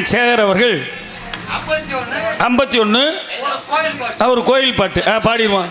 நாராயண சேகர் அவர்கள் ஐம்பத்தி ஒன்று அவர் கோயில் பாட்டு. ஆ பாடிடுவான்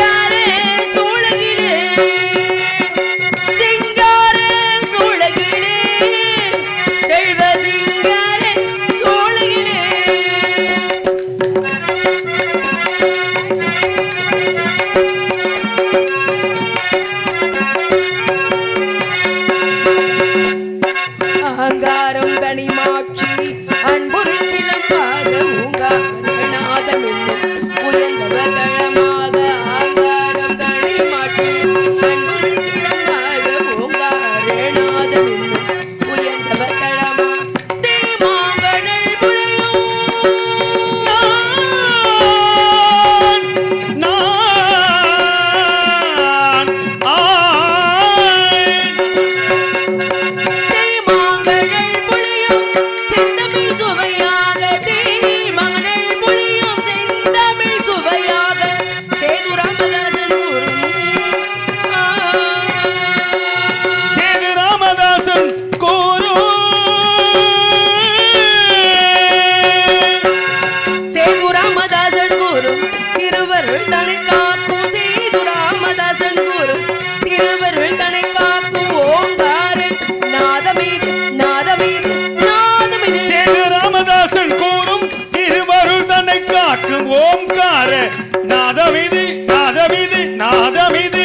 நாதவிதி நாதவிதி நாதவிதி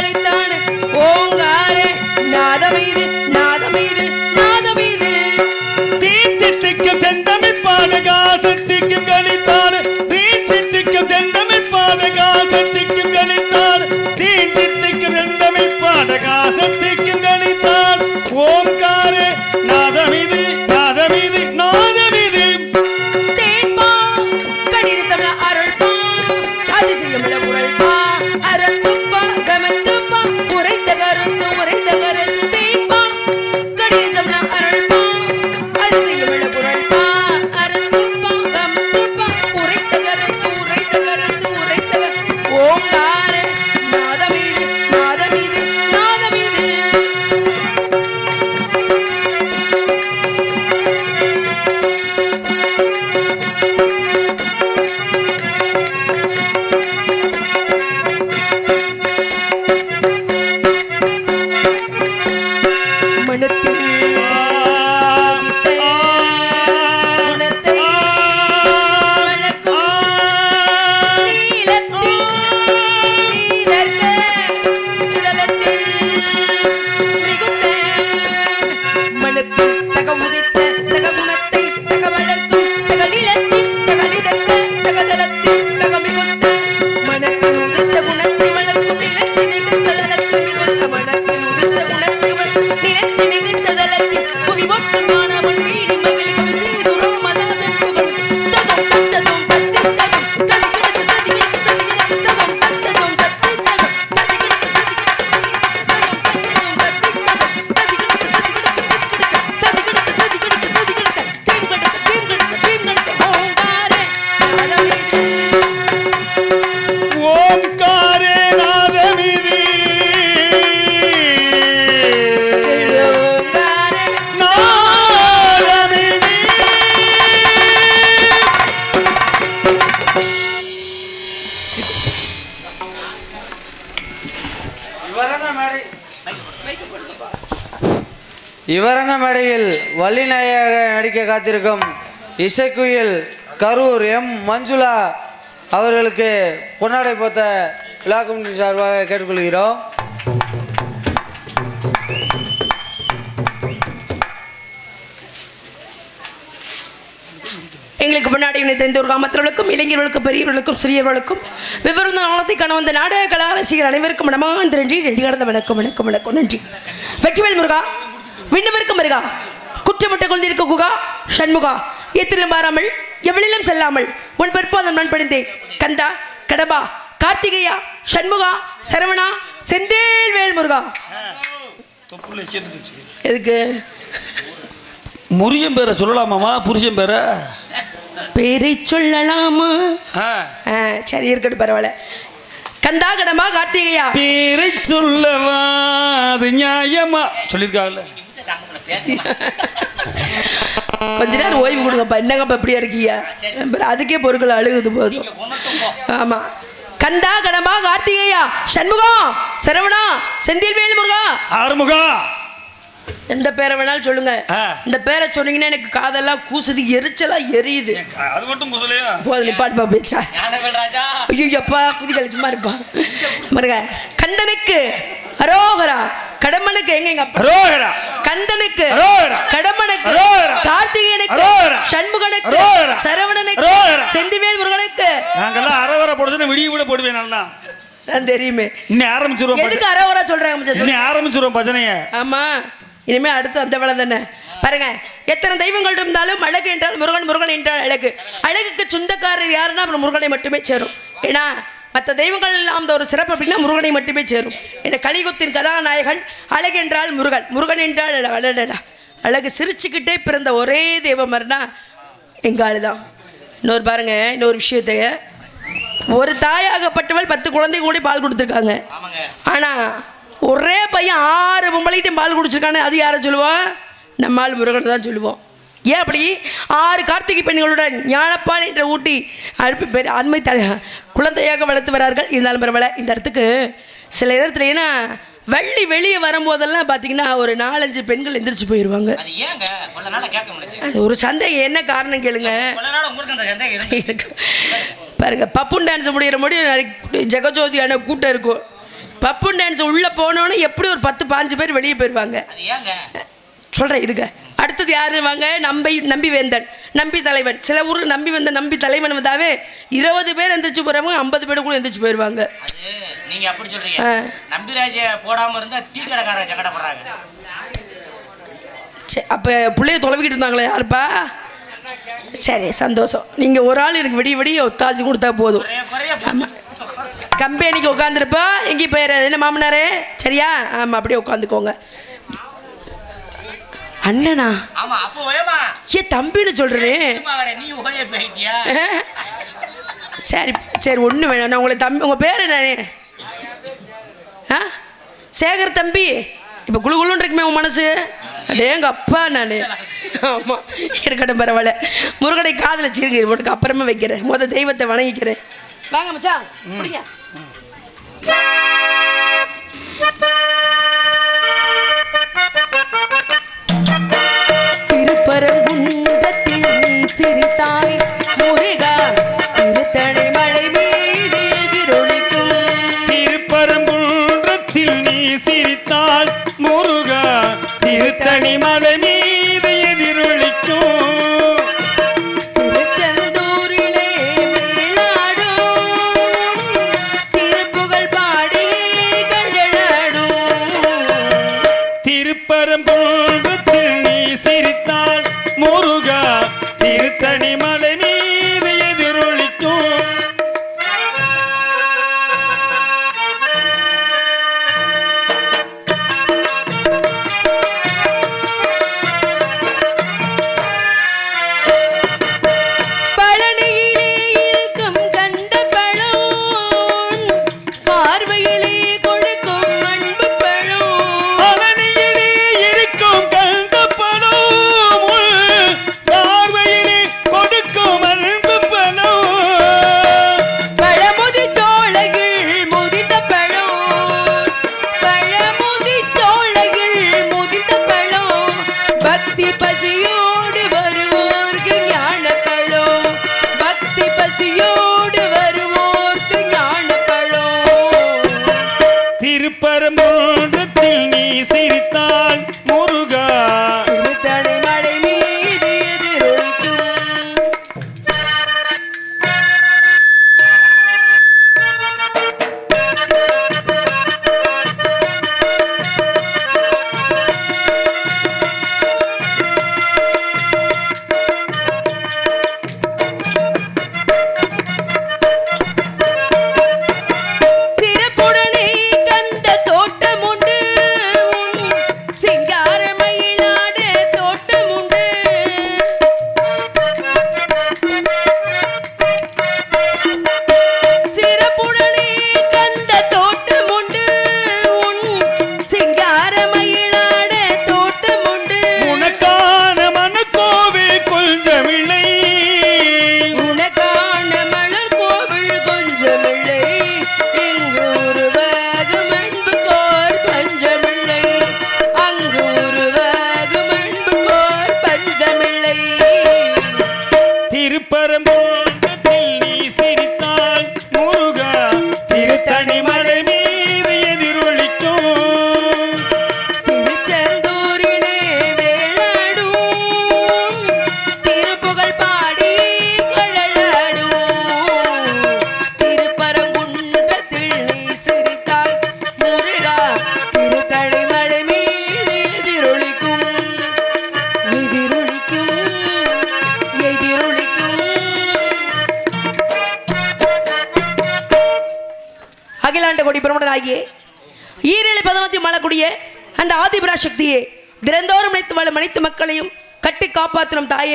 அளித்தான் ஓங்காரே நாதமீது நாதமீது நாதமீது தீத்தித்திக்கும் செந்தமிப்பான காசத்திக்கும் கணித்தான் தீத்தித்திக்கும் செந்தமிப்பான காசத்திக்கும் கணித்தான் தீத்தித்திக்கும் செந்தமிப்பான காசத்திக்கும் கணித்தான் I'm not மாணவன் வீடு இவரங்க மேடையில் வள்ளிநாயக நடிக்க காத்திருக்கும் இசைக்குயில் கரூர் எம். மஞ்சுளா அவர்களுக்கு பொன்னாடை போத்த விழா கமிட்டி சார்பாக கேட்டுக்கொள்கிறோம். எங்களுக்கு முன்னாடி இணைந்த ஒரு கிராமத்தவர்களுக்கும் இளைஞர்களுக்கும் பெரியவர்களுக்கும் சிறியவர்களுக்கும் விவருந்த நாளத்தை காண வந்த நாடக கலா ரசிகர் அனைவருக்கும் மனமார்ந்த நன்றி. நன்றி கடந்த வணக்கம் வணக்கம் வணக்கம் நன்றி. வெற்றிவேல் முருகா. விண்ணவருக்கும் முருகா குற்றமிட்டு கொண்டிருக்க குகா சண்முகா. எத்திலும் மாறாமல் எவ்வளிலும் செல்லாமல் உன் பற்போதம் நான் படிந்தேன் கந்தா கடபா கார்த்திகையா சண்முகா சரவணா முருகா. தொப்புள்ள சேர்த்து வச்சு எதுக்கு? முருகன் பேரை சொல்லலாமாமா? புருஷன் பேரை? பேரை சொல்லலாமா? சரி இருக்கட்டும் பரவாயில்ல. கந்தா கடமா கார்த்திகையா. பேரை சொல்லவா? அது நியாயமா? சொல்லியிருக்காங்கல்ல கொஞ்ச நேரம் ஓய்வு கொடுங்கப்பா என்னங்கப்பா இப்படியா இருக்கீங்க? அதுக்கே பொருட்கள் அழுகுது போதும். ஆமா. கந்தா கடமா கார்த்திகையா சண்முகம் சரவணா செந்தில்வேல் முருகா. ஆறுமுகா. எந்த பேரை வேணாலும் சொல்லுங்க. இந்த பேரை சொன்னீங்கன்னா எனக்கு காதெல்லாம் கூசுது எரிச்சலா எரியுது. அது மட்டும் குசலையா? போதும் நிப்பாட்டுப்பா பேச்சா. ஐயோ அப்பா குதிகள் சும்மா இருப்பா. பாருங்க. கந்தனுக்கு அரோகரா கடம்பனுக்கு எங்க எங்க அப்பா ரோஹரா கந்தனுக்கு அரோகரா. கடம்பனுக்கு அரோகரா. கார்த்திகேயனுக்கு அரோகரா. சண்முகனுக்கு அரோகரா. சரவணனுக்கு அரோகரா. செந்திவேல் முருகனுக்கு நாங்கெல்லாம் அறவரை போடுறதுன்னு விடிய கூட போடுவேன் நல்லா தான் தெரியுமே இன்னும் ஆரம்பிச்சிருவோம் எதுக்கு அரோகரா சொல்றாங்க? இன்னும் ஆரம்பிச்சிருவோம் பஜனைய ஆமா இனிமே அடுத்து அந்த வேலை தானே பாருங்க எத்தனை தெய்வங்கள் இருந்தாலும் அழகு என்றால் முருகன் முருகன் என்றால் அழகு அழகுக்கு சொந்தக்காரர் யாருன்னா அப்புறம் முருகனை மட்டுமே சேரும் ஏன்னா மற்ற தெய்வங்கள் எல்லாம் அந்த ஒரு சிறப்பு அப்படின்னா முருகனை மட்டுமே சேரும். ஏன்னா கலிகுத்தின் கதாநாயகன் அழகு என்றால் முருகன். முருகன் என்றால் அழடடா அழகு சிரிச்சுக்கிட்டே பிறந்த ஒரே தெய்வம் மாதிரினா எங்கள் ஆளு தான் இன்னொரு பாருங்க இன்னொரு விஷயத்தை. ஒரு தாயாகப்பட்டவள் பத்து குழந்தை கூட பால் கொடுத்துருக்காங்க. ஆனால் ஒரே பையன் ஆறு பொம்பளைகிட்டையும் பால் குடிச்சிருக்கானே அது யாரை சொல்லுவோம் நம்மால் முருகனை முருகன் தான் சொல்லுவோம். ஏன் அப்படி? ஆறு கார்த்திகை பெண்களுடன் ஞானப்பால் என்ற ஊட்டி அனுப்பி பெரு அண்மை த குழந்தையாக வளர்த்து வரார்கள். இருந்தாலும் பரவாயில்ல இந்த இடத்துக்கு சில இடத்துல ஏன்னா வள்ளி வெளியே வரும்போதெல்லாம் பார்த்தீங்கன்னா ஒரு நாலஞ்சு பெண்கள் எந்திரிச்சு போயிடுவாங்க அது ஒரு சந்தேகம். என்ன காரணம் கேளுங்க. பாருங்க பப்புன் டான்ஸ் முடிகிற முடியும் ஜெகஜோதியான கூட்டம் இருக்கும். பப்புன் டான்ஸ் உள்ளே போனோன்னே எப்படி ஒரு பத்து பாஞ்சு பேர் வெளியே போயிடுவாங்க சொல்கிறேன் இருங்க. அடுத்தது யாரு வாங்க நம்பி நம்பி வேந்தன் நம்பி தலைவன் சில ஊருக்கு நம்பி வந்த நம்பி தலைவன் வந்தாவே இருபது பேர் எந்திரிச்சு போகிறவங்க ஐம்பது பேர் கூட எந்திரிச்சு போயிடுவாங்க நீங்க அப்படி சொல்றீங்க. ஆ. நம்பிராஜ போடாம இருந்தா டீ கடைக்காரன் சங்கடப்படுறாங்க சரி அப்போ பிள்ளைய தொலைவிக்கிட்டு இருந்தாங்களே யாருப்பா? சரி சந்தோஷம். நீங்கள் ஒரு ஆள் எனக்கு விடிய விடிய ஒத்தாசி கொடுத்தா போதும். ஆமாம் கம்பெனிக்கு உட்காந்துருப்பா எங்கேயும் போயிடாது. என்ன மாமனாரே? சரியா? ஆமாம் அப்படியே உட்காந்துக்கோங்க. அண்ணனா? ஆமா அப்போ ஓயமா ஏ தம்பின்னு வர நீ ஓய போயிட்டியா? சரி சரி ஒன்று வேணாம். நான் உங்களை தம்பி உங்கள் பேர் என்னண்ணே ஆ? சேகர் தம்பி? இப்போ குழு குழுன்னு இருக்குமே உன் மனசு? அடேங்க அப்பா நான். ஆமாம் இருக்கட்டும் பரவாயில்ல. முருகனை காதில் வச்சிருங்க உனக்கு அப்புறமா வைக்கிறேன். முத தெய்வத்தை வணங்கிக்கிறேன். வாங்க மச்சான் பிடிங்க சிரித்தாய் முருகா திருத்தணி மலை மீது எதிரொலிக்கும் திருப்பரங்குன்றத்தில் நீ சிரித்தால் முருகா திருத்தணி மலை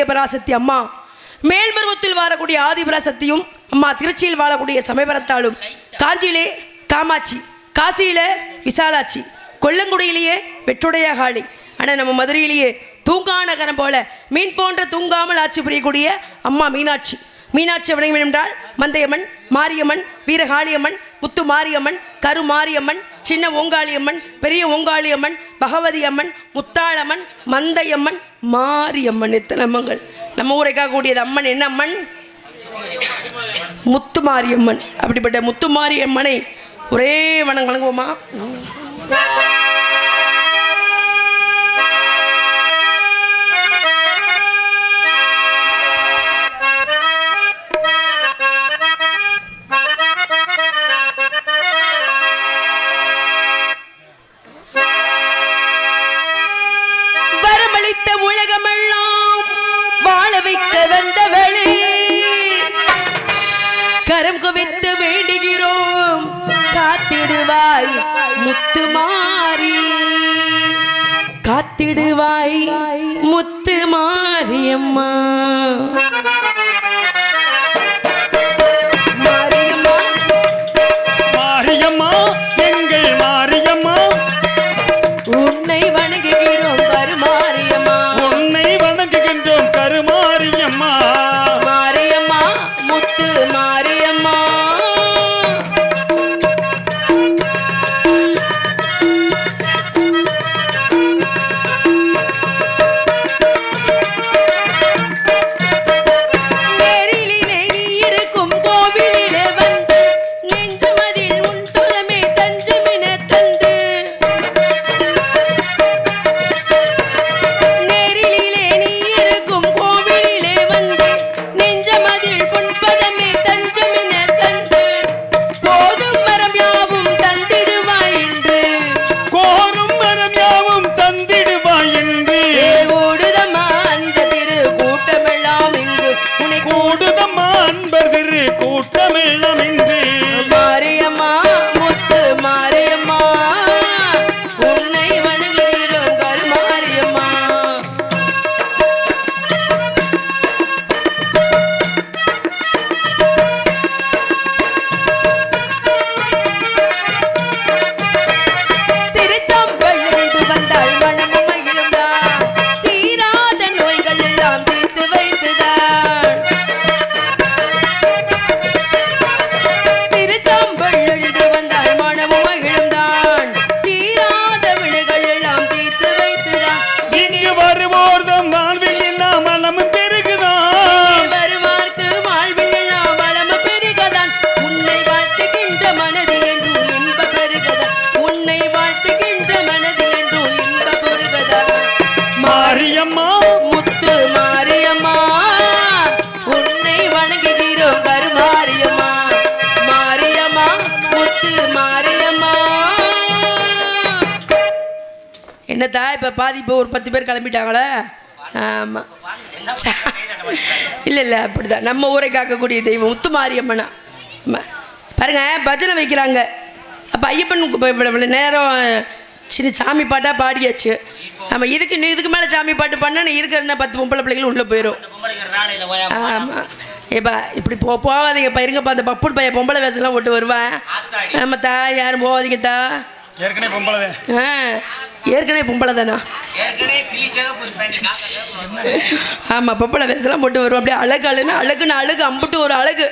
பராசக்தி அம்மா. மேல்மருவத்தில் வாழக்கூடிய ஆதிபராசக்தியும் அம்மா திருச்சியில் வாழக்கூடிய சமயபரத்தாளும் காஞ்சியிலே காமாட்சி காசியில விசாலாட்சி கொல்லங்குடியிலேயே வெற்றுடைய காளி ஆனால் நம்ம மதுரையிலேயே தூங்கா நகரம் போல மீன் போன்ற தூங்காமல் ஆட்சி புரியக்கூடிய அம்மா மீனாட்சி. மீனாட்சி வணங்கம் என்றால் மந்தையம்மன் மாரியம்மன் வீரகாளியம்மன் முத்து மாரியம்மன் கரு மாரியம்மன் சின்ன ஓங்காளியம்மன் பெரிய ஓங்காளியம்மன் பகவதி அம்மன் முத்தாளம்மன் மந்தையம்மன் மாரியம்மன். எத்தனை அம்மங்கள்? நம்ம ஊரைக்காக கூடியது அம்மன். என்ன அம்மன்? முத்து மாரியம்மன். அப்படிப்பட்ட முத்து மாரியம்மனை ஒரே வணங்க வணங்குவோமா? கரம் குவித்து வேண்டுகிறோம். காத்திடுவாய் முத்து மாறி. காத்திடுவாய் முத்து மாரியம்மா மாரியம்மா என்னத்தா இப்போ பாதி இப்போ ஒரு பத்து பேர் கிளம்பிட்டாங்களே? ஆமாம் இல்லை இல்லை அப்படிதான் நம்ம ஊரை காக்கக்கூடிய தெய்வம் முத்து மாரியம்மனா பாருங்க பஜனை வைக்கிறாங்க. அப்போ ஐயப்பன் இவ்வளவு நேரம் சின்ன சாமி பாட்டாக பாடியாச்சு. நம்ம இதுக்கு இதுக்கு மேலே சாமி பாட்டு பண்ண இருக்கிற பத்து பொம்பளை பிள்ளைகளும் உள்ளே போயிடும் ஆமாம் ஏப்பா இப்படி போ போகாதீங்கப்பா. இருங்கப்பா அந்த பப்புடு பையன் பொம்பளை வேஷம்லாம் ஓட்டு வருவேன். ஆத்தாடி. ஆமாத்தா யாரும் போகாதீங்க தா ஏற்கனவே பொம்பளை ஆ ஏற்கனவே பொம்பளை தானா. ஆமாம் பொம்பளை வேஷம்லாம் போட்டு வருவோம். அப்படியே அழகு அழுன்னு அழகுன்னு அழகு அம்புட்டு ஒரு அழகு.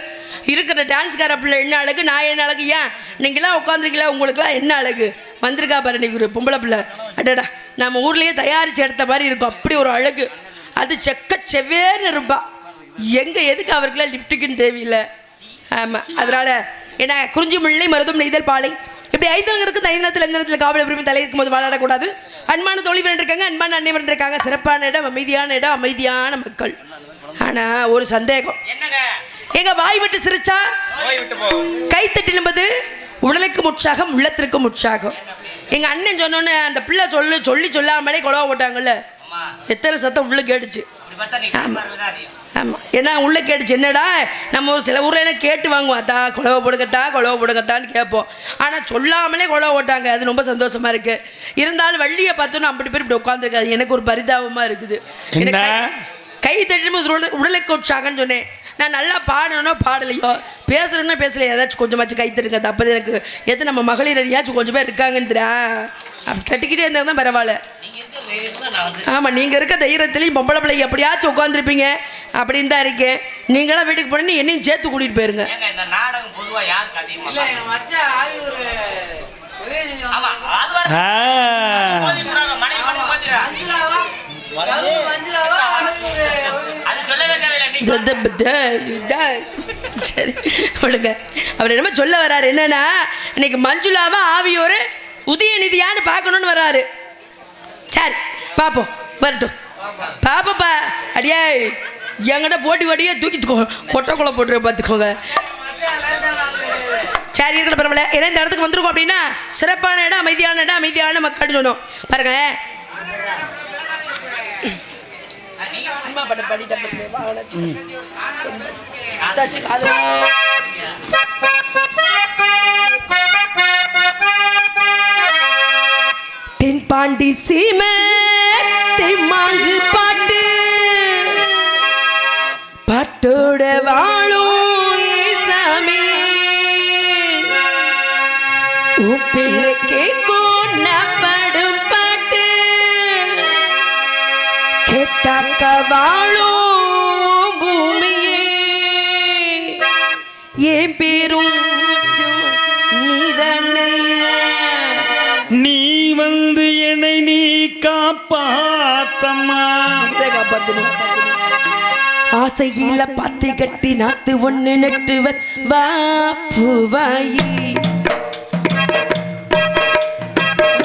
இருக்கிற டான்ஸ்கார பிள்ளை என்ன அழகு நான் என்ன அழகு ஏன்? நீங்களாம் உட்காந்துருக்கீங்களா உங்களுக்குலாம் என்ன அழகு? வந்திருக்கா பாரு இன்னைக்கு ஒரு பொம்பளை பிள்ளை. அடடா நம்ம ஊர்லேயே தயாரித்து எடுத்த மாதிரி இருக்கும். அப்படி ஒரு அழகு. அது செக்க செவ்வேன்னு இருப்பா. எங்கே எதுக்கு அவருக்குலாம் லிஃப்ட்டுக்குன்னு தேவையில்லை? ஆமாம் அதனால் ஏன்னா குறிஞ்சி முல்லை மருதும் நெய்தல் பாலை. இப்படி ஐந்தலங்க இருக்குது ஐந்து நேரத்தில் எந்த நேரத்தில் காவல் உரிமை தலை இருக்கும்போது வாழாடக்கூடாது. அன்பான தோழி இருக்காங்க அன்பான அன்னை இருக்காங்க சிறப்பான இடம் அமைதியான இடம் அமைதியான மக்கள். ஆனால் ஒரு சந்தேகம். எங்க வாய் விட்டு சிரிச்சா? கைத்தட்டல் என்பது உடலுக்கு உற்சாகம் உள்ளத்திற்கும் உற்சாகம். எங்க அண்ணன் சொன்னோன்னே அந்த பிள்ளை சொல்லு சொல்லி சொல்லாமலே குழவ போட்டாங்கல்ல. எத்தனை சத்தம் உள்ள கேட்டுச்சு. இப்படி ஆமாம் ஏன்னா உள்ளே கேட்டுச்சு என்னடா? நம்ம ஒரு சில ஊர்ல எல்லாம் கேட்டு வாங்குவோம். அத்தா குழவை போடுங்கத்தா குழவை போடுங்கத்தான்னு கேட்போம். ஆனால் சொல்லாமலே குழவை போட்டாங்க. அது ரொம்ப சந்தோஷமா இருக்கு. இருந்தாலும் வள்ளியை பார்த்தோன்னா அப்படி பேர் இப்படி உட்காந்துருக்காது எனக்கு ஒரு பரிதாபமாக இருக்குது. எனக்கு என்ன? கை- தட்டும்போது உடல் உடலுக்கு உற்சாகம்னு சொன்னேன். நான் நல்லா பாடணும்னா பாடலையோ? பேசுறேன்னா பேசலையோ? ஏதாச்சும் கொஞ்சமாச்சும் கை தட்டுங்க. அப்போ எனக்கு. எது நம்ம மகளிர் அடியாச்சும் கொஞ்சம் பேர் இருக்காங்கன்னு தெரியும் அப்படி தட்டிக்கிட்டே இருந்தால் தான் பரவாயில்ல. ஆமாம் நீங்கள் இருக்க தைரியத்துலேயும் பொம்பளை பிள்ளைங்க எப்படியாச்சும் உட்காந்துருப்பீங்க அப்படின்னு தான் இருக்கேன். நீங்களாம் வீட்டுக்கு போனீங்கன்னா என்னையும் சேர்த்து கூட்டிகிட்டு போயிருங்க. இந்த நாடகம் பொதுவா யாருக்கு அதிகமா ஆமா அது வர ஆ. மோதி போறாங்க மணி மணி மோதிரா அது சொல்லவே தேவையில்லை நீ த- த- த- த- சரி விடுங்க. அவர் என்னமோ சொல்ல வராரு என்னன்னா இன்னைக்கு மஞ்சுளாவை ஆவியோரு உதயநிதியான்னு பார்க்கணும்னு வராரு சரி பார்ப்போம் வரட்டும். பாப்பப்பா அடியே என்கிட்ட போட்டி போட்டியே தூக்கி கொட்டைக்குள்ள போட்டுரு பார்த்துக்கோங்க சரி இருக்கிற பரவாயில்ல. ஏன்னா இந்த இடத்துக்கு வந்திருக்கோம் அப்படின்னா சிறப்பான இடம் அமைதியான இடம் அமைதியான மக்கள்னு சொன்னோம். பாருங்க. சும்மா படம் பாடிட்டேன் பாண்டி வா, சீமை தெம்மாங்கு பாட்டு. பாட்டோட வாழும் ஈசாமி. உன் கேட்கும் பாடும் பாட்டு. கேட்டாக்க வாழும் காப்பாத்தம்மா. ஆசையில பாத்தி கட்டி நாத்து ஒண்ணு நெட்டுவர். வாப்புவாயி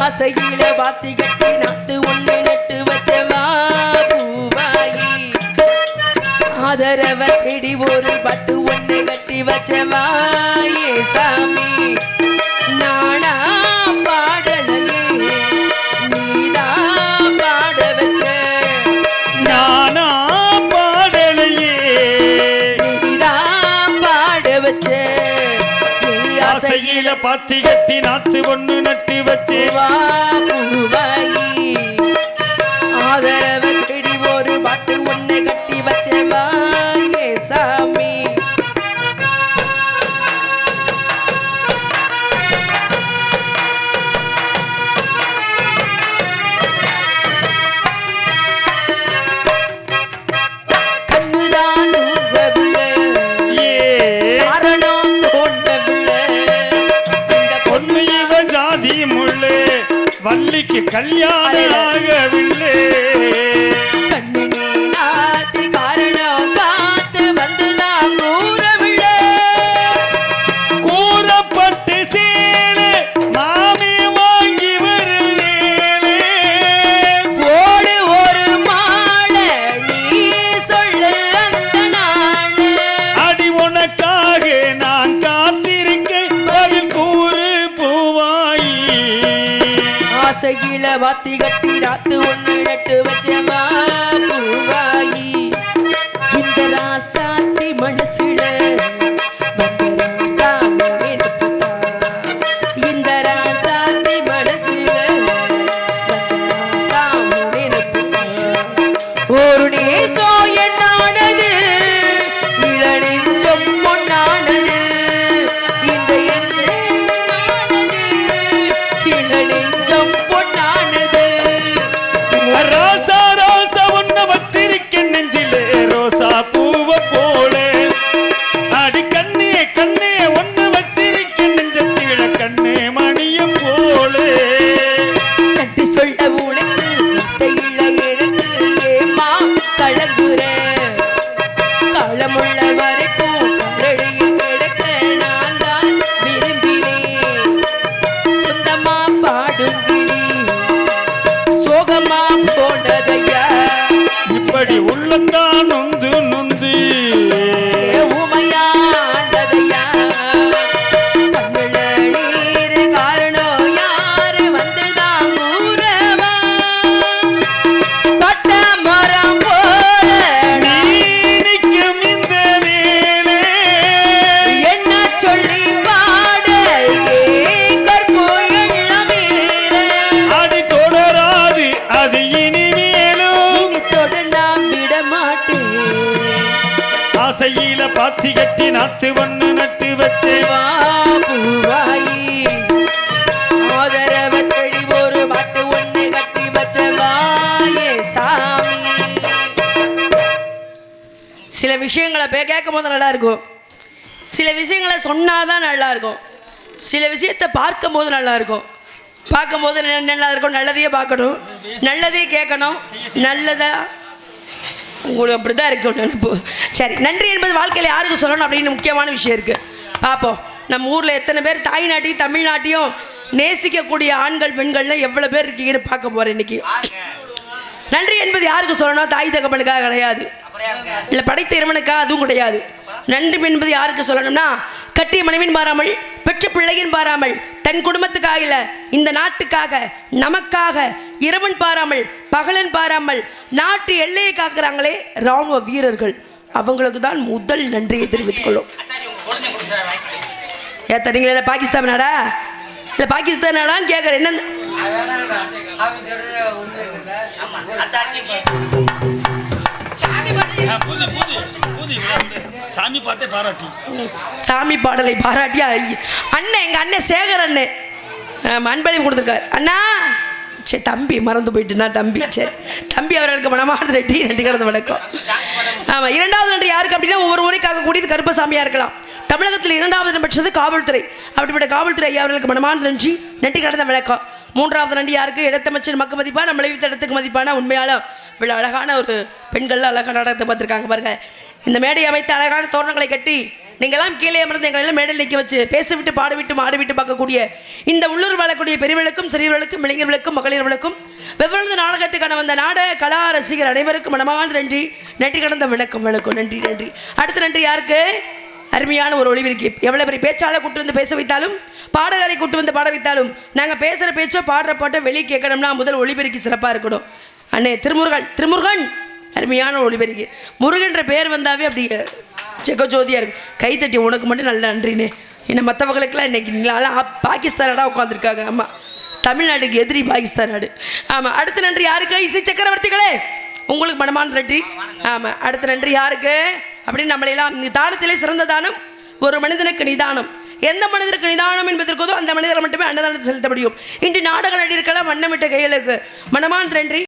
ஆசையில பாத்தி கட்டி நாத்து ஒண்ணு நெட்டு வச்ச வாப்புவாயி ஆதரவ செடி ஒரு பட்டு ஒண்ணு கட்டி வச்ச வாயே சாமி. பாத்தி கட்டி நாத்து ஒண்ணு நட்டு வச்சே கல்யாணம் சில விஷயங்களை பே கேட்கும் போது நல்லா இருக்கும் சில விஷயங்களை சொன்னாதான் நல்லா இருக்கும் சில விஷயத்தை பார்க்கும் போது நல்லா இருக்கும் பார்க்கும்போது ந- நல்லா இருக்கும் நல்லதையே பார்க்கணும். நல்லதையே கேட்கணும் நல்லதா? உங்களுக்கு அப்படி தான் இருக்கும் நினைப்பு. சரி நன்றி என்பது வாழ்க்கையில் யாருக்கு சொல்லணும் அப்படின்னு முக்கியமான விஷயம் இருக்குது பார்ப்போம். நம்ம ஊரில் எத்தனை பேர் தாய்நாட்டையும் தமிழ்நாட்டையும் நேசிக்கக்கூடிய ஆண்கள் பெண்கள்லாம் எவ்வளோ பேர் இருக்கீங்கன்னு பார்க்க போகிறேன் இன்னைக்கு. நன்றி என்பது யாருக்கு சொல்லணும்? தாய் தகப்பனுக்காக கிடையாது. இல்லை படைத்த இறைவனுக்காக அதுவும் கிடையாது. நன்றி என்பது யாருக்கு சொல்லணும்னா கட்டிய மனைவின் பாராமல் பெற்ற பிள்ளையின் பாராமல் தன் குடும்பத்துக்காக இல்லை இந்த நாட்டுக்காக நமக்காக இரவன் பாராமல் பகலன் பாராமல் நாட்டு எல்லையை காக்குறாங்களே ராணுவ வீரர்கள். அவங்களுக்கு தான் முதல் நன்றியை தெரிவித்துக் கொள்ளும். ஏன் தரீங்களா இல்லை பாகிஸ்தான் நாடா? இல்லை பாகிஸ்தான் நாடான்னு கேட்குறேன் என்ன சாமி பாட்டே பாராட்டி. சாமி பாடலை பாராட்டி ஐ- அண்ணன் எங்கள் அண்ணன் சேகர் அண்ணன் அன்பளிப்பு கொடுத்துருக்காரு. அண்ணா சரி தம்பி மறந்து போயிட்டுனா தம்பி சரி தம்பி அவர்களுக்கு மனமார்ந்த நன்றி நன்றி கடந்த வணக்கம். ஆமாம் இரண்டாவது நன்றி யாருக்கு அப்படின்னா ஒவ்வொரு ஊரைக்காக கூடியது கருப்பசாமியாக இருக்கலாம். தமிழகத்தில் இரண்டாவது பெற்றது காவல்துறை. அப்படிப்பட்ட காவல்துறை ஐயா அவர்களுக்கு மனமார்ந்த நன்றி நன்றி கடந்த விளக்கம் மூன்றாவது நண்டு யாருக்கு? இடத்தமைச்சர் மக்கு மதிப்பா நம்மளை விளைவித்த இடத்துக்கு மதிப்பான? உண்மையால இவ்வளோ அழகான ஒரு பெண்கள் அழகாக நாடகத்தை பார்த்துருக்காங்க பாருங்க. இந்த மேடை அமைத்த அழகான தோரணங்களை கட்டி நீங்களாம் கீழே அமர்ந்து எங்களெல்லாம் மேடையில் நிற்க வச்சு பேசிவிட்டு பாடிவிட்டு மாடிவிட்டு பார்க்கக்கூடிய இந்த உள்ளூர் வாழக்கூடிய பெரியவர்களுக்கும் சிறியவர்களுக்கும் இளைஞர்களுக்கும் மகளிர்களுக்கும் வெவ்வேறு நாடகத்துக்கான வந்த நாட கலா ரசிகர் அனைவருக்கும் மனமான நன்றி. நன்றி கடந்த வணக்கம் வணக்கம். நன்றி நன்றி. அடுத்த நன்றி யாருக்கு? அருமையான ஒரு ஒளிவிற்கு எவ்வளோ பெரிய பேச்சாளர் கூட்டு வந்து பேச வைத்தாலும் பாடகரை கூட்டு வந்து பாட வைத்தாலும் நாங்கள் பேசுகிற பேச்சோ பாடுற பாட்டோ வெளியே கேட்கணும்னா முதல் ஒளிபெருக்கி சிறப்பாக இருக்கணும். அண்ணே திருமுருகன் திருமுருகன்! அருமையான ஒளிபெருக்கி முருகன்ற பேர் வந்தாவே அப்படி செக்கஜோதியாக இருக்கும் கைத்தட்டி உனக்கு மட்டும் நல்ல நன்றினே. இன்னும் மற்றவங்களுக்கெல்லாம் இன்றைக்கி நீங்களாம் பாகிஸ்தானடா உட்காந்துருக்காங்க ஆமாம் தமிழ்நாட்டுக்கு எதிரி பாகிஸ்தான் நாடு. ஆமாம் அடுத்த நன்றி யாருக்கு? இசை சக்கரவர்த்திகளே! உங்களுக்கு மனமான நன்றி. ஆமாம் அடுத்த நன்றி யாருக்கு? அப்படின்னு நம்மளையெல்லாம் இந்த தானத்திலே சிறந்த தானம் ஒரு மனிதனுக்கு நிதானம். எந்த மனிதருக்கு நிதானம் என்பதற்கோ அந்த மனிதர்கள் மட்டுமே அன்னதானத்தை செலுத்த முடியும். இன்று நாடக நடிகர்களாம் வண்ணமிட்ட கைகளுக்கு மனமான நன்றி.